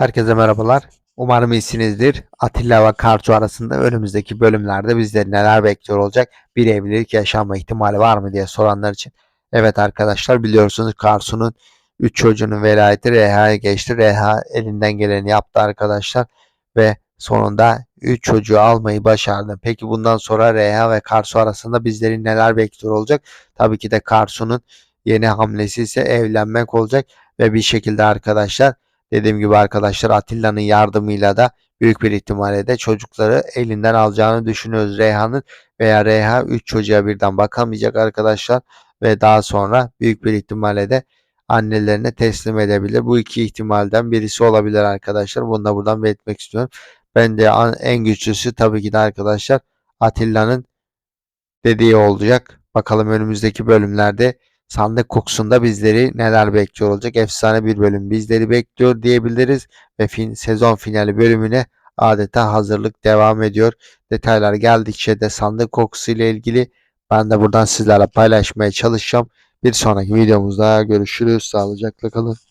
Herkese merhabalar. Umarım iyisinizdir. Atilla ve Kartu arasında önümüzdeki bölümlerde bizleri neler bekliyor olacak? Bir evlilik yaşanma ihtimali var mı diye soranlar için. Evet arkadaşlar biliyorsunuz Karsu'nun 3 çocuğunun velayeti Reha'ya geçti. Reha elinden geleni yaptı arkadaşlar ve sonunda 3 çocuğu almayı başardı. Peki bundan sonra Reha ve Karsu arasında bizleri neler bekliyor olacak? Tabii ki de Karsu'nun yeni hamlesi ise evlenmek olacak ve bir şekilde arkadaşlar Dediğim gibi arkadaşlar Atilla'nın yardımıyla da büyük bir ihtimalle de çocukları elinden alacağını düşünüyoruz Reyhan'ın veya Reyha 3 çocuğa birden bakamayacak arkadaşlar ve daha sonra büyük bir ihtimalle de annelerine teslim edebilir. Bu iki ihtimalden birisi olabilir arkadaşlar. Bunu da buradan belirtmek istiyorum. Ben de en güçlüsü tabii ki de arkadaşlar Atilla'nın dediği olacak. Bakalım önümüzdeki bölümlerde sandık kokusunda bizleri neler bekliyor olacak. Efsane bir bölüm bizleri bekliyor diyebiliriz ve fin, sezon finali bölümüne adeta hazırlık devam ediyor. Detaylar geldikçe de sandık kokusu ile ilgili ben de buradan sizlerle paylaşmaya çalışacağım. Bir sonraki videomuzda görüşürüz. Sağlıcakla kalın.